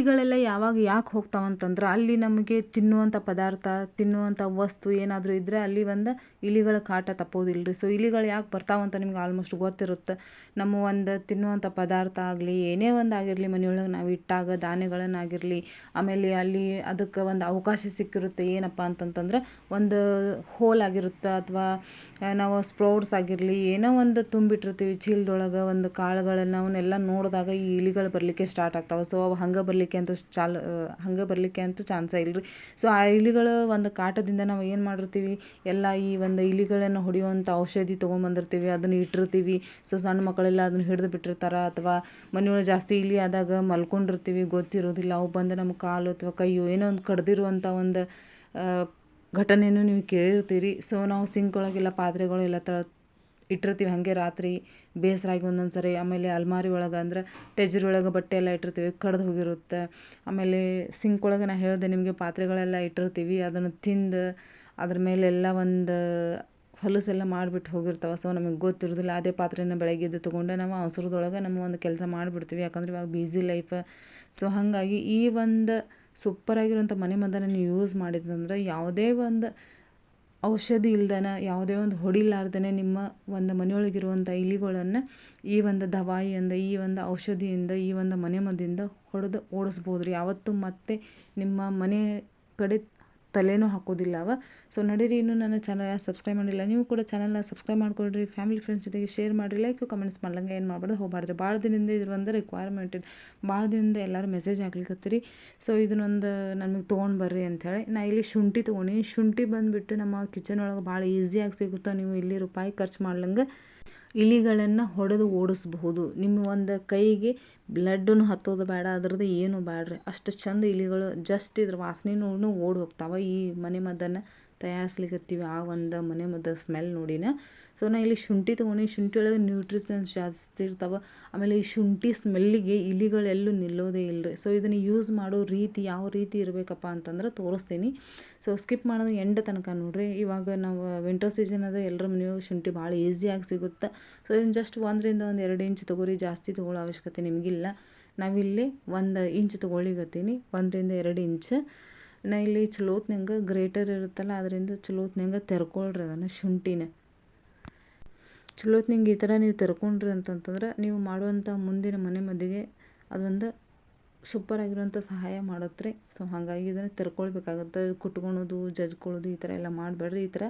ಇಲಿಗಳೆಲ್ಲ ಯಾವಾಗ ಯಾಕೆ ಹೋಗ್ತಾವಂತಂದ್ರೆ ಅಲ್ಲಿ ನಮಗೆ ತಿನ್ನುವಂಥ ಪದಾರ್ಥ ತಿನ್ನುವಂಥ ವಸ್ತು ಏನಾದರೂ ಇದ್ದರೆ ಅಲ್ಲಿ ಒಂದು ಇಲಿಗಳ ಕಾಟ ತಪ್ಪೋದಿಲ್ಲ ರೀ ಸೊ ಇಲಿಗಳು ಯಾಕೆ ಬರ್ತಾವಂತ ನಿಮ್ಗೆ ಆಲ್ಮೋಸ್ಟ್ ಗೊತ್ತಿರುತ್ತೆ. ನಮ್ಮ ಒಂದು ತಿನ್ನುವಂಥ ಪದಾರ್ಥ ಆಗಲಿ, ಏನೇ ಒಂದು ಆಗಿರಲಿ, ಮನೆಯೊಳಗೆ ನಾವು ಇಟ್ಟಾಗ ಧಾನ್ಯಗಳನ್ನಾಗಿರಲಿ, ಆಮೇಲೆ ಅಲ್ಲಿ ಅದಕ್ಕೆ ಒಂದು ಅವಕಾಶ ಸಿಕ್ಕಿರುತ್ತೆ ಏನಪ್ಪ ಅಂತಂತಂದ್ರೆ ಒಂದು ಹೋಲ್ ಆಗಿರುತ್ತೆ ಅಥವಾ ನಾವು ಸ್ಪ್ರೌಟ್ಸ್ ಆಗಿರಲಿ, ಏನೋ ಒಂದು ತುಂಬಿಟ್ಟಿರ್ತೀವಿ ಚೀಲದೊಳಗೆ ಒಂದು ಕಾಳುಗಳನ್ನು ಅವನ್ನೆಲ್ಲ ನೋಡಿದಾಗ ಈ ಇಲಿಗಳು ಬರಲಿಕ್ಕೆ ಸ್ಟಾರ್ಟ್ ಆಗ್ತಾವೆ. ಸೊ ಅವು ಹಂಗೆ ಬರಲಿಕ್ಕೆ ಅಂತೂ ಚಾಲು ಹಂಗೆ ಬರಲಿಕ್ಕೆ ಅಂತೂ ಚಾನ್ಸೇ ಇಲ್ಲ ರೀ ಸೊ ಆ ಇಲಿಗಳು ಒಂದು ಕಾಟದಿಂದ ನಾವು ಏನು ಮಾಡಿರ್ತೀವಿ, ಎಲ್ಲ ಈ ಒಂದು ಇಲಿಗಳನ್ನು ಹೊಡೆಯುವಂಥ ಔಷಧಿ ತೊಗೊಂಬಂದಿರ್ತೀವಿ, ಅದನ್ನು ಇಟ್ಟಿರ್ತೀವಿ. ಸೊ ಸಣ್ಣ ಮಕ್ಕಳೆಲ್ಲ ಅದನ್ನು ಹಿಡಿದು ಬಿಟ್ಟಿರ್ತಾರೆ, ಅಥವಾ ಮನೆಯೊಳಗೆ ಜಾಸ್ತಿ ಇಲಿ ಆದಾಗ ಮಲ್ಕೊಂಡಿರ್ತೀವಿ, ಗೊತ್ತಿರೋದಿಲ್ಲ. ಅವು ಬಂದು ನಮ್ಮ ಕಾಲು ಅಥವಾ ಕೈಯೋ ಏನೋ ಒಂದು ಕಡ್ದಿರುವಂಥ ಒಂದು ಘಟನೆಯನ್ನು ನೀವು ಕೇಳಿರ್ತೀರಿ. ಸೊ ನಾವು ಸಿಂಕ್ ಒಳಗೆಲ್ಲ ಪಾತ್ರೆಗಳೆಲ್ಲ ತ ಇಟ್ಟಿರ್ತೀವಿ. ಹಾಗೆ ರಾತ್ರಿ ಬೇಸರಾಗಿ ಒಂದೊಂದು ಸರಿ ಆಮೇಲೆ ಅಲ್ಮಾರಿ ಒಳಗೆ ಅಂದ್ರೆ ಟೆಜರ್ ಒಳಗೆ ಬಟ್ಟೆ ಎಲ್ಲ ಇಟ್ಟಿರ್ತೀವಿ, ಕಡ್ದು ಹೋಗಿರುತ್ತೆ. ಆಮೇಲೆ ಸಿಂಕ್ ಒಳಗೆ ನಾ ಹೇಳಿದೆ ನಿಮಗೆ ಪಾತ್ರೆಗಳೆಲ್ಲ ಇಟ್ಟಿರ್ತೀವಿ, ಅದನ್ನು ತಿಂದು ಅದ್ರ ಮೇಲೆಲ್ಲ ಒಂದು ಹೊಲಸೆಲ್ಲ ಮಾಡಿಬಿಟ್ಟು ಹೋಗಿರ್ತಾವೆ. ಸೊ ನಮಗೆ ಗೊತ್ತಿರೋದಿಲ್ಲ, ಅದೇ ಪಾತ್ರೆನ ಬೆಳಗ್ಗೆದ್ದು ತೊಗೊಂಡು ನಾವು ಅವಸರದೊಳಗೆ ನಮ್ಮ ಒಂದು ಕೆಲಸ ಮಾಡಿಬಿಡ್ತೀವಿ. ಯಾಕಂದ್ರೆ ಇವಾಗ ಬ್ಯುಸಿ ಲೈಫ್ ಸೊ ಹಾಗಾಗಿ ಈ ಒಂದು ಸೂಪರಾಗಿರುವಂಥ ಮನೆ ಮದ್ದನ್ನು ಯೂಸ್ ಮಾಡಿದ್ರಂದ್ರೆ ಯಾವುದೇ ಒಂದು ಔಷಧಿ ಇಲ್ದನ ಯಾವುದೇ ಒಂದು ಹೊಡಿಲಾರ್ದೇ ನಿಮ್ಮ ಒಂದು ಮನೆಯೊಳಗಿರುವಂಥ ಇಲಿಗಳನ್ನು ಈ ಒಂದು ದವಾಯಿಯಿಂದ, ಈ ಒಂದು ಔಷಧಿಯಿಂದ, ಈ ಒಂದು ಮನೆ ಮದ್ದಿಂದ ಹೊಡೆದು ಓಡಿಸ್ಬೋದು ರೀ ಯಾವತ್ತೂ ಮತ್ತೆ ನಿಮ್ಮ ಮನೆ ಕಡೆ ತಲೆನೂ ಹಾಕೋದಿಲ್ಲ ಅವ. ಸೊ ನಡೀರಿ, ಇನ್ನೂ ನನ್ನ ಚಾನಲ್ ಸಬ್ಸ್ಕ್ರೈಬ್ ಮಾಡಿಲ್ಲ, ನೀವು ಕೂಡ ಚಾನಲ್ನ ಸಬ್ಸ್ಕ್ರೈಬ್ ಮಾಡ್ಕೊಳ್ರಿ ಫ್ಯಾಮಿಲಿ ಫ್ರೆಂಡ್ಸ್ ಜೊತೆಗೆ ಶೇರ್ ಮಾಡಿ ಲೈಕ್ ಕಮೆಂಟ್ಸ್ ಮಾಡ್ಲಂಗೆ ಏನು ಮಾಡ್ಬಾರ್ದು, ಹೋಗ್ಬಾರ್ದು. ಭಾಳ ದಿನದಿಂದ ಇದ್ರ ಒಂದು ರಿಕ್ವೈರ್ಮೆಂಟ್ ಇದೆ. ಭಾಳ ದಿನದಿಂದ ಎಲ್ಲರೂ ಮೆಸೇಜ್ ಹಾಕ್ಲಿಕ್ಕತ್ತೀರಿ ಸೊ ಇದನ್ನೊಂದು ನಮಗೆ ತೊಗೊಂಡು ಬರ್ರಿ ಅಂಥೇಳಿ ನಾ ಇಲ್ಲಿ ಶುಂಠಿ ತೊಗೊಂಡು ಶುಂಠಿ ಬಂದುಬಿಟ್ಟು ನಮ್ಮ ಕಿಚನ್ ಒಳಗೆ ಭಾಳ ಈಸಿಯಾಗಿ ಸಿಗುತ್ತಾ. ನೀವು ಇಲ್ಲಿ ರೂಪಾಯಿ ಖರ್ಚು ಮಾಡ್ಲಂಗೆ ಇಲಿಗಳನ್ನು ಹೊಡೆದು ಓಡಿಸ್ಬಹುದು. ನಿಮ್ಮ ಒಂದು ಕೈಗೆ ಬ್ಲಡ್ಡನ್ನು ಹತ್ತೋದು ಬೇಡ, ಅದ್ರದ್ದು ಏನು ಬೇಡ್ರಿ. ಅಷ್ಟು ಚಂದ ಇಲಿಗಳು ಜಸ್ಟ್ ಇದ್ರ ವಾಸನೆನೂ ಓಡಿ ಹೋಗ್ತಾವೆ. ಈ ಮನೆ ಮದ್ದನ್ನು ತಯಾರಿಸ್ಲಿಕ್ಕತ್ತೀವಿ ಆ ಒಂದು ಮನೆ ಮದ್ದು ಸ್ಮೆಲ್ ನೋಡಿನ. ಸೊ ನಾ ಇಲ್ಲಿ ಶುಂಠಿ ತೊಗೊಂಡು ಶುಂಠಿ ಒಳಗೆ ನ್ಯೂಟ್ರಿಷನ್ಸ್ ಜಾಸ್ತಿ ಇರ್ತಾವೆ. ಆಮೇಲೆ ಈ ಶುಂಠಿ ಸ್ಮೆಲ್ಲಿಗೆ ಇಲಿಗಳೆಲ್ಲೂ ನಿಲ್ಲೋದೇ ಇಲ್ಲ ರೀ ಸೊ ಇದನ್ನು ಯೂಸ್ ಮಾಡೋ ರೀತಿ ಯಾವ ರೀತಿ ಇರಬೇಕಪ್ಪ ಅಂತಂದ್ರೆ ತೋರಿಸ್ತೀನಿ. ಸೊ ಸ್ಕಿಪ್ ಮಾಡೋದು ಎಂಡ ತನಕ ನೋಡ್ರಿ. ಇವಾಗ ನಾವು ವಿಂಟರ್ ಸೀಸನ್ ಅದ ಎಲ್ಲರ ಮನೆಯೂ ಶುಂಠಿ ಭಾಳ ಈಸಿಯಾಗಿ ಸಿಗುತ್ತೆ. ಸೊ ಇದನ್ನು ಜಸ್ಟ್ ಒಂದರಿಂದ ಒಂದು ಎರಡು ಇಂಚ್ ತೊಗೊರಿ. ಜಾಸ್ತಿ ತೊಗೊಳ್ಳೋ ಅವಶ್ಯಕತೆ ನಿಮಗಿಲ್ಲ. ನಾವಿಲ್ಲಿ ಒಂದು ಇಂಚ್ ತೊಗೊಳ್ಳಿಗತ್ತೀನಿ ಒಂದರಿಂದ ಎರಡು ಇಂಚ್ ನಾ ಇಲ್ಲಿ ಚಲೋತ್ನಂಗೆ ಗ್ರೇಟರ್ ಇರುತ್ತಲ್ಲ ಅದರಿಂದ ಚಲೋತ್ನಂಗೆ ತೆರ್ಕೊಳ್ರಿ ಅದನ್ನು ಶುಂಠಿನ. ಚಲೋತ್ನಂಗೆ ಈ ಥರ ನೀವು ತೆರ್ಕೊಂಡ್ರಿ ಅಂತಂತಂದ್ರೆ ನೀವು ಮಾಡುವಂಥ ಮುಂದಿನ ಮನೆ ಮದ್ದಿಗೆ ಅದೊಂದು ಸೂಪರಾಗಿರುವಂಥ ಸಹಾಯ ಮಾಡತ್ತೆ ಸೊ ಹಾಗಾಗಿ ಇದನ್ನು ತೆರ್ಕೊಳ್ಬೇಕಾಗತ್ತೆ, ಕುಟ್ಕೊಳೋದು ಜಜ್ಕೊಳ್ಳೋದು ಈ ಥರ ಎಲ್ಲ ಮಾಡಬೇಡ್ರಿ. ಈ ಥರ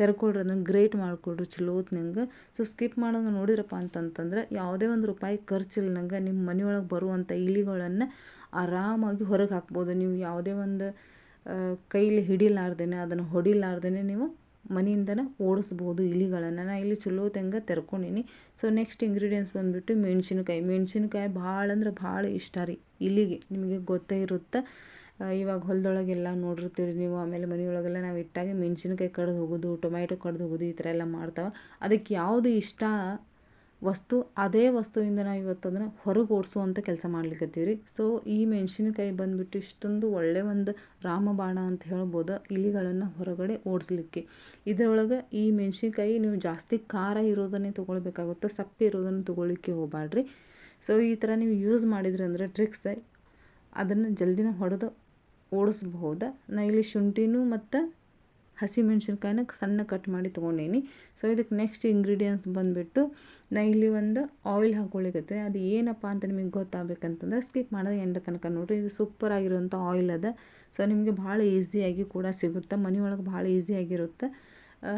ತೆರ್ಕೊಳ್ರಿ ಅದನ್ನು ಗ್ರೇಟ್ ಮಾಡಿಕೊಡ್ರಿ ಚಲೋತ್ನಂಗೆ ಸೊ ಸ್ಕಿಪ್ ಮಾಡೋಂಗೆ ನೋಡಿದ್ರಪ್ಪ ಅಂತಂತಂದ್ರೆ ಯಾವುದೇ ಒಂದು ರೂಪಾಯಿ ಖರ್ಚಿಲ್ದಂಗೆ ನಿಮ್ಮ ಮನೆಯೊಳಗೆ ಬರುವಂಥ ಇಲಿಗಳನ್ನು ಆರಾಮಾಗಿ ಹೊರಗೆ ಹಾಕ್ಬೋದು. ನೀವು ಯಾವುದೇ ಒಂದು ಕೈಲಿ ಹಿಡಿಲಾರ್ದೇ ಅದನ್ನು ಹೊಡಿಲಾರ್ದೇ ನೀವು ಮನೆಯಿಂದನೇ ಓಡಿಸ್ಬೋದು ಇಲಿಗಳನ್ನು. ನಾನು ಇಲ್ಲಿ ಚಲೋ ತೆಂಗ ತೆರ್ಕೊಂಡೀನಿ. ಸೊ ನೆಕ್ಸ್ಟ್ ಇಂಗ್ರೀಡಿಯೆಂಟ್ಸ್ ಬಂದುಬಿಟ್ಟು ಮೆಣಸಿನ್ಕಾಯಿ. ಮೆಣಸಿನ್ಕಾಯಿ ಭಾಳ ಅಂದ್ರೆ ಭಾಳ ಇಷ್ಟ ರೀ ಇಲಿಗೆ. ನಿಮಗೆ ಗೊತ್ತೇ ಇರುತ್ತೆ. ಇವಾಗ ಹೊಲದೊಳಗೆಲ್ಲ ನೋಡಿರ್ತೀರಿ ನೀವು, ಆಮೇಲೆ ಮನೆಯೊಳಗೆಲ್ಲ ನಾವು ಇಟ್ಟಾಗ ಮೆಣಸಿನ್ಕಾಯಿ ಕಡ್ದು ಹೋಗೋದು, ಟೊಮ್ಯಾಟೊ ಕಡ್ದು ಹೋಗೋದು, ಈ ಥರ ಎಲ್ಲ ಮಾಡ್ತಾವೆ. ಅದಕ್ಕೆ ಯಾವುದು ಇಷ್ಟ ವಸ್ತು, ಅದೇ ವಸ್ತುವಿಂದ ನಾವು ಇವತ್ತು ಅದನ್ನು ಹೊರಗೆ ಓಡಿಸುವಂಥ ಕೆಲಸ ಮಾಡ್ಲಿಕ್ಕತ್ತೀವಿ ರೀ ಸೊ ಈ ಮೆಣಸಿನಕಾಯಿ ಬಂದುಬಿಟ್ಟು ಇಷ್ಟೊಂದು ಒಳ್ಳೆಯ ಒಂದು ರಾಮಬಾಣ ಅಂತ ಹೇಳ್ಬೋದು, ಇಲಿಗಳನ್ನು ಹೊರಗಡೆ ಓಡಿಸ್ಲಿಕ್ಕೆ. ಇದರೊಳಗೆ ಈ ಮೆಣಸಿನ್ಕಾಯಿ ನೀವು ಜಾಸ್ತಿ ಖಾರ ಇರೋದನ್ನೇ ತೊಗೊಳ್ಬೇಕಾಗುತ್ತೆ, ಸಪ್ಪೆ ಇರೋದನ್ನು ತೊಗೊಳ್ಳಿಕ್ಕೆ ಹೋಗಬಾಡ್ರಿ ಸೊ ಈ ಥರ ನೀವು ಯೂಸ್ ಮಾಡಿದ್ರಿ ಅಂದರೆ ಟ್ರಿಕ್ಸ್ ಅದನ್ನು ಜಲ್ದಿನ ಹೊಡೆದು ಓಡಿಸ್ಬಹುದ? ನಾ ಇಲ್ಲಿ ಶುಂಠಿನೂ ಮತ್ತು ಹಸಿಮೆಣ್ಸಿನ್ಕಾಯಿನ ಸಣ್ಣ ಕಟ್ ಮಾಡಿ ತೊಗೊಂಡೀನಿ. ಸೊ ಇದಕ್ಕೆ ನೆಕ್ಸ್ಟ್ ಇಂಗ್ರೀಡಿಯೆಂಟ್ಸ್ ಬಂದುಬಿಟ್ಟು ನಾ ಇಲ್ಲಿ ಒಂದು ಆಯಿಲ್ ಹಾಕ್ಕೊಳ್ಳಿಕತ್ತೆ ಅದು ಏನಪ್ಪ ಅಂತ ನಿಮಗೆ ಗೊತ್ತಾಗಬೇಕಂತಂದ್ರೆ ಸ್ಕಿಪ್ ಮಾಡೋದು ಎಂಡ ತನಕ ನೋಡಿರಿ. ಇದು ಸೂಪರ್ ಆಗಿರುವಂಥ ಆಯಿಲ್ ಅದ. ಸೊ ನಿಮಗೆ ಭಾಳ ಈಸಿಯಾಗಿ ಕೂಡ ಸಿಗುತ್ತೆ. ಮನೆಯೊಳಗೆ ಭಾಳ ಈಸಿಯಾಗಿರುತ್ತೆ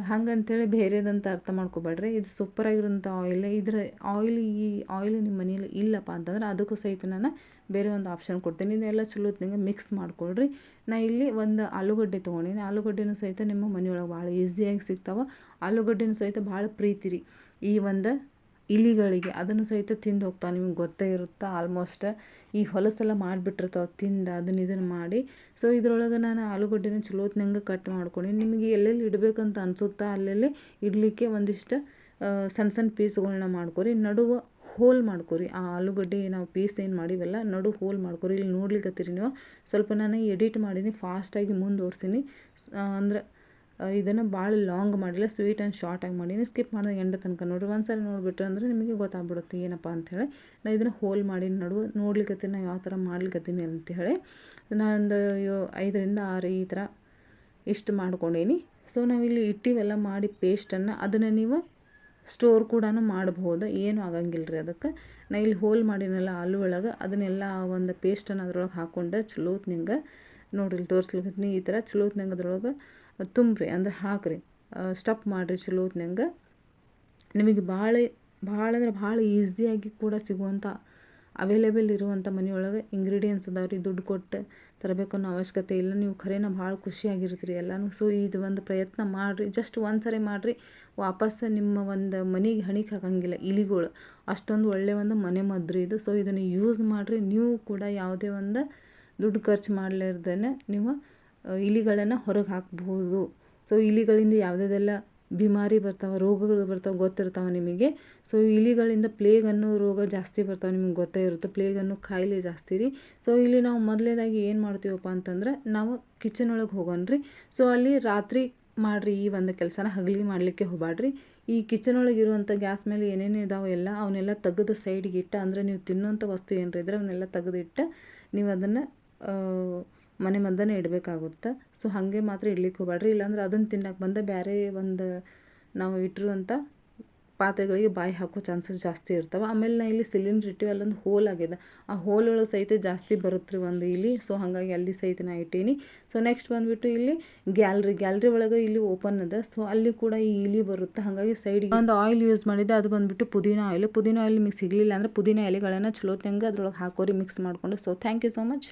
ಹಂಗಂತೇಳಿ ಬೇರೆದಂತ ಅರ್ಥ ಮಾಡ್ಕೋಬೇಡ್ರಿ. ಇದು ಸೂಪರಾಗಿರೋಂಥ ಆಯಿಲ್ ಇದ್ರ ಆಯಿಲ್ ಈ ಆಯಿಲ್ ನಿಮ್ಮ ಮನೇಲಿ ಇಲ್ಲಪ್ಪ ಅಂತಂದ್ರೆ ಅದಕ್ಕೂ ಸಹಿತ ನಾನು ಬೇರೆ ಒಂದು ಆಪ್ಷನ್ ಕೊಡ್ತೀನಿ. ಇದೆಲ್ಲ ಚಲೋತ್ನಂಗೆ ಮಿಕ್ಸ್ ಮಾಡ್ಕೊಳ್ರಿ. ನಾ ಇಲ್ಲಿ ಒಂದು ಆಲೂಗಡ್ಡೆ ತೊಗೊಂಡಿನಿ. ಆಲೂಗಡ್ಡೆನೂ ಸಹಿತ ನಿಮ್ಮ ಮನೆಯೊಳಗೆ ಭಾಳ ಈಸಿಯಾಗಿ ಸಿಗ್ತಾವೆ. ಆಲೂಗಡ್ಡೆನೂ ಸಹಿತ ಭಾಳ ಪ್ರೀತಿ ರೀ ಈ ಒಂದು ಇಲಿಗಳಿಗೆ ಅದನ್ನು ಸಹಿತ ತಿಂದು ಹೋಗ್ತಾವೆ ನಿಮ್ಗೆ ಗೊತ್ತೇ ಇರುತ್ತೆ? ಆಲ್ಮೋಸ್ಟ್ ಈ ಹೊಲಸೆಲ್ಲ ಮಾಡಿಬಿಟ್ಟಿರ್ತಾವೆ ತಿಂದು ಅದನ್ನ ಇದನ್ನು ಮಾಡಿ. ಸೊ ಇದ್ರೊಳಗೆ ನಾನು ಆಲೂಗಡ್ಡೆನ ಚಲೋತ್ನಂಗೆ ಕಟ್ ಮಾಡ್ಕೊಂಡು, ನಿಮಗೆ ಎಲ್ಲೆಲ್ಲಿ ಇಡಬೇಕಂತ ಅನಿಸುತ್ತಾ ಅಲ್ಲೆಲ್ಲಿ ಇಡಲಿಕ್ಕೆ ಒಂದಿಷ್ಟು ಸಣ್ಣ ಸಣ್ಣ ಪೀಸ್ಗಳನ್ನ ಮಾಡ್ಕೊರಿ. ನಡುವೆ ಹೋಲ್ ಮಾಡ್ಕೊರಿ. ಆ ಆಲೂಗಡ್ಡೆ ನಾವು ಪೀಸ್ ಏನು ಮಾಡಿವಲ್ಲ, ನಡು ಹೋಲ್ ಮಾಡ್ಕೊರಿ. ಇಲ್ಲಿ ನೋಡ್ಲಿಕ್ಕತ್ತೀರಿ ನೀವು. ಸ್ವಲ್ಪ ನಾನು ಎಡಿಟ್ ಮಾಡೀನಿ ಫಾಸ್ಟಾಗಿ ಮುಂದುವರ್ಸೀನಿ. ಅಂದ್ರೆ ಇದನ್ನು ಭಾಳ ಲಾಂಗ್ ಮಾಡಿಲ್ಲ ಸ್ವೀಟ್ ಆ್ಯಂಡ್ ಶಾರ್ಟಾಗಿ ಮಾಡೀನಿ ಸ್ಕಿಪ್ ಮಾಡಿದಾಗ ಎಂಡ ತನಕ ನೋಡಿರಿ. ಒಂದು ಸಲ ನೋಡಿಬಿಟ್ರೆ ಅಂದರೆ ನಿಮಗೆ ಗೊತ್ತಾಗ್ಬಿಡುತ್ತೆ ಏನಪ್ಪ ಅಂಥೇಳಿ ನಾನು ಇದನ್ನು ಹೋಲ್ ಮಾಡಿ ನಡುವೆ ನೋಡ್ಲಿಕ್ಕತ್ತೀನಿ ನಾನು ಯಾವ ಥರ ಮಾಡ್ಲಿಕ್ಕತ್ತೀನಿ ಅಂಥೇಳಿ ನಾನೊಂದು ಐದರಿಂದ ಆರು ಈ ಥರ ಇಷ್ಟು ಮಾಡ್ಕೊಂಡೀನಿ. ಸೊ ನಾವಿಲ್ಲಿ ಇಟ್ಟಿವೆಲ್ಲ ಮಾಡಿ ಪೇಸ್ಟನ್ನು ಅದನ್ನು ನೀವು ಸ್ಟೋರ್ ಕೂಡ ಮಾಡಬಹುದು ಏನು ಆಗಂಗಿಲ್ಲ ರೀ ಅದಕ್ಕೆ. ನಾ ಇಲ್ಲಿ ಹೋಲ್ ಮಾಡಿನಲ್ಲ ಆಲೂ ಒಳಗೆ, ಅದನ್ನೆಲ್ಲ ಒಂದು ಪೇಸ್ಟನ್ನು ಅದ್ರೊಳಗೆ ಹಾಕ್ಕೊಂಡು ಚಲೋತ್ನಿಂಗೆ ನೋಡಿರಿ ತೋರಿಸ್ಲಿಕ್ಕೆ ಈ ಥರ ಚಲೋತ್ನಂಗೆ ಅದ್ರೊಳಗೆ ತುಂಬ್ರಿ ಅಂದ್ರೆ ಹಾಕ್ರಿ. ಸ್ಟಪ್ ಮಾಡಿರಿ ಚಲೋತ್ನಂಗೆ ನಿಮಗೆ ಭಾಳ ಭಾಳ ಅಂದ್ರೆ ಭಾಳ ಈಸಿಯಾಗಿ ಕೂಡ ಸಿಗುವಂಥ ಅವೈಲೇಬಲ್ ಇರುವಂಥ ಮನೆಯೊಳಗೆ ಇಂಗ್ರೀಡಿಯೆಂಟ್ಸ್ ಅದಾವೆ ರೀ. ದುಡ್ಡು ಕೊಟ್ಟು ತರಬೇಕು ಅನ್ನೋ ಅವಶ್ಯಕತೆ ಇಲ್ಲ. ನೀವು ಖರೇನ ಭಾಳ ಖುಷಿಯಾಗಿರ್ತೀರಿ ಎಲ್ಲನೂ. ಸೊ ಇದು ಒಂದು ಪ್ರಯತ್ನ ಮಾಡಿರಿ. ಜಸ್ಟ್ ಒಂದು ಸರಿ ಮಾಡಿರಿ. ವಾಪಸ್ ನಿಮ್ಮ ಒಂದು ಮನೆಗೆ ಹಣಿಗೆ ಹಾಕಂಗಿಲ್ಲ. ಇಲಿಗಳು. ಅಷ್ಟೊಂದು ಒಳ್ಳೆಯ ಒಂದು ಮನೆ ಮದ್ರಿ ಇದು. ಸೊ ಇದನ್ನು ಯೂಸ್ ಮಾಡಿರಿ. ನೀವು ಕೂಡ ಯಾವುದೇ ಒಂದು ದುಡ್ಡು ಖರ್ಚು ಮಾಡಲಾರ್ದೇ ನೀವು ಇಲಿಗಳನ್ನು ಹೊರಗೆ ಹಾಕ್ಬೋದು ಸೊ ಇಲಿಗಳಿಂದ ಯಾವುದ್ಯಾವ್ದೆಲ್ಲ ಬಿಮಾರಿ ಬರ್ತಾವೆ, ರೋಗಗಳು ಬರ್ತಾವೆ ಗೊತ್ತಿರ್ತಾವೆ ನಿಮಗೆ. ಸೊ ಇಲಿಗಳಿಂದ ಪ್ಲೇಗ್ ಅನ್ನೋ ರೋಗ ಜಾಸ್ತಿ ಬರ್ತಾವೆ ನಿಮ್ಗೆ ಗೊತ್ತೇ ಇರುತ್ತೆ. ಪ್ಲೇಗ್ ಅನ್ನೋ ಕಾಯಿಲೆ ಜಾಸ್ತಿ ರೀ. ಸೊ ಇಲ್ಲಿ ನಾವು ಮೊದಲೇದಾಗಿ ಏನು ಮಾಡ್ತೀವಪ್ಪ ಅಂತಂದ್ರೆ, ನಾವು ಕಿಚನ್ ಒಳಗೆ ಹೋಗೋಣ ರೀ ಸೊ ಅಲ್ಲಿ ರಾತ್ರಿ ಮಾಡಿರಿ ಈ ಒಂದು ಕೆಲಸನ ಹಗಲಿ ಮಾಡಲಿಕ್ಕೆ ಹೋಗಬೇಡ್ರಿ ಈ ಕಿಚನ್ ಒಳಗೆ ಇರುವಂಥ ಗ್ಯಾಸ್ ಮೇಲೆ ಏನೇನು ಇದಾವೆ ಎಲ್ಲ ಅವನ್ನೆಲ್ಲ ತೆಗೆದು ಸೈಡ್ಗೆ ಇಟ್ಟ, ಅಂದರೆ ನೀವು ತಿನ್ನುವಂಥ ವಸ್ತು ಏನಾರ ಇದ್ದರೆ ಅವನ್ನೆಲ್ಲ ತೆಗೆದಿಟ್ಟ ನೀವು ಅದನ್ನು ಮನೆ ಮದ್ದನೇ ಇಡಬೇಕಾಗುತ್ತೆ. ಸೊ ಹಾಗೆ ಮಾತ್ರ ಇಡ್ಲಿಕ್ಕೆ ಹೋಗಬೇಡ್ರಿ ಇಲ್ಲಾಂದ್ರೆ ಅದನ್ನು ತಿನ್ನಕ್ಕೆ ಬಂದ ಬೇರೆ ಒಂದು ನಾವು ಇಟ್ಟಿರುವಂಥ ಪಾತ್ರೆಗಳಿಗೆ ಬಾಯಿ ಹಾಕೋ ಚಾನ್ಸಸ್ ಜಾಸ್ತಿ ಇರ್ತವೆ. ಆಮೇಲೆ ನಾ ಇಲ್ಲಿ ಸಿಲಿಂಡ್ರ್ ಇಟ್ಟಿವಿ, ಅಲ್ಲೊಂದು ಹೋಲ್ ಆಗಿದೆ ಆ ಹೋಲ್ ಒಳಗೆ ಸಹಿತ ಜಾಸ್ತಿ ಬರುತ್ತೆ ರೀ ಒಂದು ಇಲ್ಲಿ. ಸೊ ಹಾಗಾಗಿ ಅಲ್ಲಿ ಸಹಿತ ನಾ ಇಟ್ಟೀನಿ. ಸೊ ನೆಕ್ಸ್ಟ್ ಬಂದುಬಿಟ್ಟು ಇಲ್ಲಿ ಗ್ಯಾಲ್ರಿ ಗ್ಯಾಲ್ರಿ ಒಳಗೆ ಇಲ್ಲಿ ಓಪನ್ ಅದ. ಸೊ ಅಲ್ಲಿ ಕೂಡ ಈ ಇಲಿ ಬರುತ್ತೆ? ಹಾಗಾಗಿ ಸೈಡ್ಗೆ ಒಂದು ಆಯಿಲ್ ಯೂಸ್ ಮಾಡಿದೆ. ಅದು ಬಂದುಬಿಟ್ಟು ಪುದೀನ ಆಯಿಲ್ ಪುದೀನ ಆಯಿಲ್ ನಿಮಗೆ ಸಿಗಲಿಲ್ಲ ಅಂದರೆ ಪುದೀನ ಎಲೆಗಳನ್ನು ಚಲೋತ್ನಂಗೆ ಅದ್ರೊಳಗೆ ಹಾಕೋರಿ ಮಿಕ್ಸ್ ಮಾಡಿಕೊಂಡು. So thank you so much